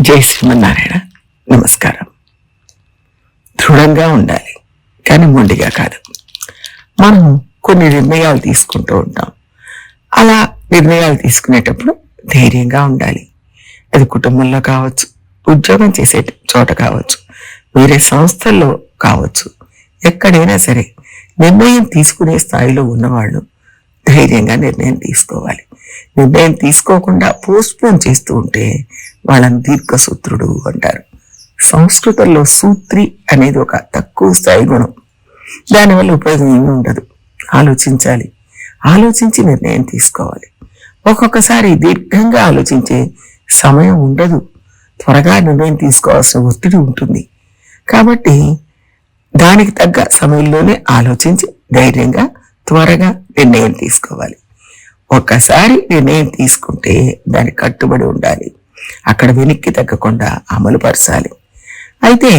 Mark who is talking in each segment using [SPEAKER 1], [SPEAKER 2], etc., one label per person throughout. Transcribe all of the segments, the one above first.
[SPEAKER 1] జై శ్రీమన్నారాయణ. నమస్కారం. దృఢంగా ఉండాలి కానీ మొండిగా కాదు. మనం కొన్ని నిర్ణయాలు తీసుకుంటూ ఉంటాం. అలా నిర్ణయాలు తీసుకునేటప్పుడు ధైర్యంగా ఉండాలి. అది కుటుంబంలో కావచ్చు ఉద్యోగం చేసే చోట కావచ్చు వేరే సంస్థల్లో కావచ్చు ఎక్కడైనా సరే నిర్ణయం తీసుకునే స్థాయిలో ఉన్నవాళ్ళు ధైర్యంగా నిర్ణయం తీసుకోవాలి. నిర్ణయం తీసుకోకుండా పోస్ట్పోన్ చేస్తూ ఉంటే వాళ్ళని దీర్ఘసూత్రుడు అంటారు. సంస్కృతంలో సూత్రి అనేది ఒక తక్కువ స్థాయి గుణం. దానివల్ల ఉపయోగం ఏమి ఉండదు. ఆలోచించాలి. ఆలోచించి నిర్ణయం తీసుకోవాలి. ఒక్కొక్కసారి దీర్ఘంగా ఆలోచించే సమయం ఉండదు. త్వరగా నిర్ణయం తీసుకోవాల్సిన ఒత్తిడి ఉంటుంది. కాబట్టి దానికి తగ్గ సమయంలోనే ఆలోచించి ధైర్యంగా త్వరగా నిర్ణయం తీసుకోవాలి. ఒక్కసారి నిర్ణయం తీసుకుంటే దానికి కట్టుబడి ఉండాలి. అక్కడ వెనక్కి తగ్గకుండా అమలు పరచాలి. అయితే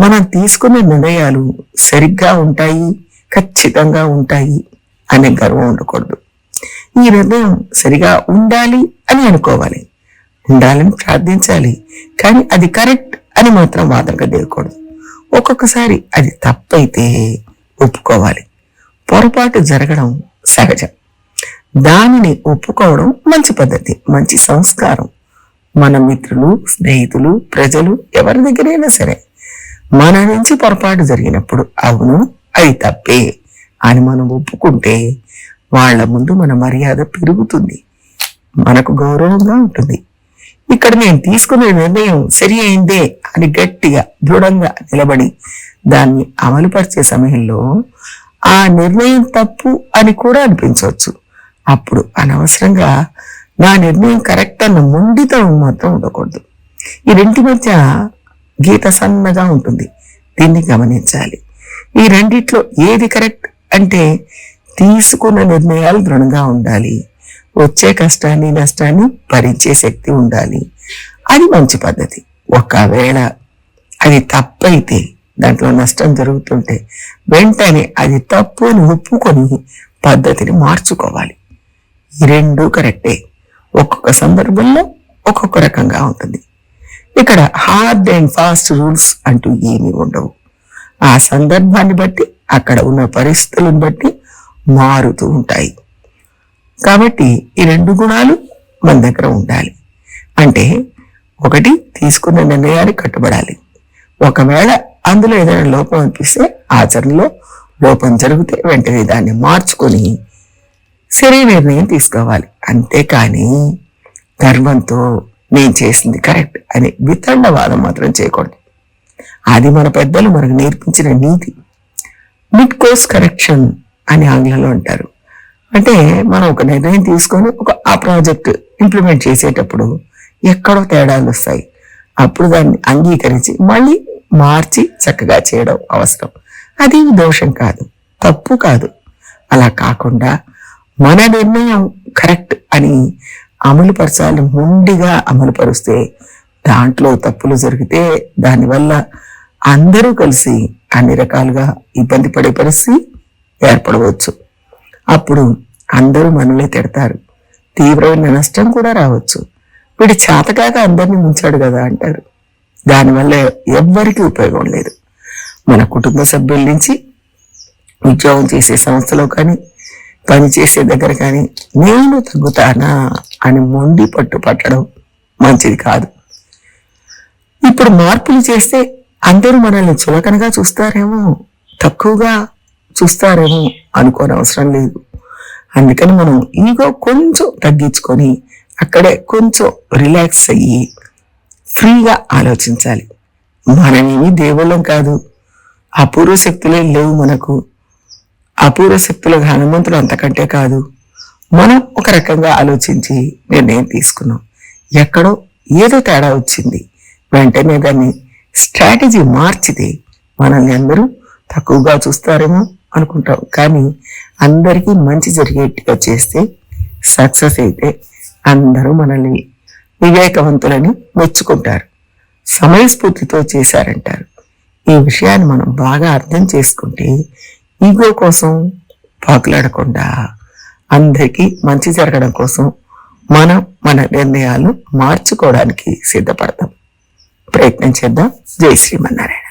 [SPEAKER 1] మనం తీసుకున్న నిర్ణయాలు సరిగ్గా ఉంటాయి ఖచ్చితంగా ఉంటాయి అనే గర్వం ఉండకూడదు. ఈ నిర్ణయం సరిగా ఉండాలి అని అనుకోవాలి. ఉండాలని ప్రార్థించాలి. కానీ అది కరెక్ట్ అని మాత్రం వాదనగా దిగకూడదు ఒక్కొక్కసారి అది తప్పైతే ఒప్పుకోవాలి. పొరపాటు జరగడం సహజం. దానిని ఒప్పుకోవడం మంచి పద్ధతి మంచి సంస్కారం. మన మిత్రులు స్నేహితులు ప్రజలు ఎవరి దగ్గరైనా సరే మన నుంచి పొరపాటు జరిగినప్పుడు అవును అయి తప్పే అని మనం ఒప్పుకుంటే వాళ్ళ ముందు మన మర్యాద పెరుగుతుంది. మనకు గౌరవంగా ఉంటుంది. ఇక్కడ నేను తీసుకునే నిర్ణయం సరి అయిందే అని గట్టిగా దృఢంగా నిలబడి దాన్ని అమలుపరిచే సమయంలో ఆ నిర్ణయం తప్పు అని కూడా అనిపించవచ్చు. అప్పుడు అనవసరంగా నా నిర్ణయం కరెక్ట్ అన్న మొండితం మాత్రం ఉండకూడదు. ఈ రెంటి మధ్య గీత సన్నగా ఉంటుంది. దీన్ని గమనించాలి. ఈ రెండిట్లో ఏది కరెక్ట్ అంటే తీసుకున్న నిర్ణయాలు దృఢంగా ఉండాలి. వచ్చే కష్టాన్ని నష్టాన్ని భరించే శక్తి ఉండాలి. అది మంచి పద్ధతి. ఒకవేళ అది తప్పైతే దాంట్లో నష్టం జరుగుతుంటే వెంటనే అది తప్పు అని ఒప్పుకొని పద్ధతిని మార్చుకోవాలి. రెండు కరెక్టే. ఒక్కొక్క సందర్భంలో ఒక్కొక్క రకంగా ఉంటుంది. ఇక్కడ హార్డ్ అండ్ ఫాస్ట్ రూల్స్ అంటూ ఏమీ ఉండవు. ఆ సందర్భాన్ని బట్టి అక్కడ ఉన్న పరిస్థితులను బట్టి మారుతూ ఉంటాయి. కాబట్టి ఈ రెండు గుణాలు మన దగ్గర ఉండాలి. అంటే ఒకటి తీసుకున్న నిర్ణయాన్ని కట్టుబడాలి. ఒకవేళ అందులో ఏదైనా లోపం అనిపిస్తే ఆచరణలో లోపం జరిగితే వెంటనే దాన్ని మార్చుకొని సరే నిర్ణయం తీసుకోవాలి. అంతేకాని గర్వంతో నేను చేసింది కరెక్ట్ అని వితండవాదం మాత్రం చేయకూడదు. అది మన పెద్దలు మనకు నేర్పించిన నీతి. మిడ్ కోర్స్ కరెక్షన్ అని ఆంగ్లంలో అంటారు. అంటే మనం ఒక నిర్ణయం తీసుకొని ఒక ఆ ప్రాజెక్ట్ ఇంప్లిమెంట్ చేసేటప్పుడు ఎక్కడో తేడాలు వస్తాయి. అప్పుడు దాన్ని అంగీకరించి మళ్ళీ మార్చి చక్కగా చేయడం అవసరం. అది దోషం కాదు తప్పు కాదు. అలా కాకుండా మన నిర్ణయం కరెక్ట్ అని అమలు పరచాలి మొండిగా అమలు పరుస్తే దాంట్లో తప్పులు జరిగితే దానివల్ల అందరూ కలిసి అన్ని రకాలుగా ఇబ్బంది పడే పరిస్థితి ఏర్పడవచ్చు. అప్పుడు అందరూ మనల్ని తిడతారు. తీవ్రమైన నష్టం కూడా రావచ్చు. వీడి చేతకాక అందరినీ ముంచాడు కదా అంటారు. దానివల్ల ఎవ్వరికీ ఉపయోగం లేదు. మన కుటుంబ సభ్యుల నుంచి ఉద్యోగం చేసే సంస్థలో కానీ పని చేసే దగ్గర కానీ నేను తగ్గుతానా అని మొండి పట్టు పట్టడం మంచిది కాదు. ఇప్పుడు మార్పులు చేస్తే అందరూ మనల్ని చులకనగా చూస్తారేమో తక్కువగా చూస్తారేమో అనుకోని అవసరం లేదు. అందుకని మనం ఈగో కొంచెం తగ్గించుకొని అక్కడే కొంచెం రిలాక్స్ అయ్యి ఫ్రీగా ఆలోచించాలి. మనమేమి దేవుళ్ళం కాదు. అపూర్వ శక్తులే లేవు మనకు. అపూర్వ శక్తుల హనుమంతుడు అంతకంటే కాదు మనం ఒక రకంగా ఆలోచించి నిర్ణయం తీసుకున్నాం. ఎక్కడో ఏదో తేడా వచ్చింది. వెంటనే దాన్ని స్ట్రాటజీ మార్చితే మనల్ని అందరూ తక్కువగా చూస్తారేమో అనుకుంటాం. కానీ అందరికీ మంచి జరిగేట్టుగా చేస్తే సక్సెస్ అయితే అందరూ మనల్ని వివేకవంతులని మెచ్చుకుంటారు. సమయస్ఫూర్తితో చేశారంటారు. ఈ విషయాన్ని మనం బాగా అర్థం చేసుకుంటే ఈగో కోసం పాకులాడకుండా అందరికీ మంచి జరగడం కోసం మనం మన నిర్ణయాలు మార్చుకోవడానికి సిద్ధపడతాం. ప్రయత్నం చేద్దాం. జై శ్రీమన్నారాయణ.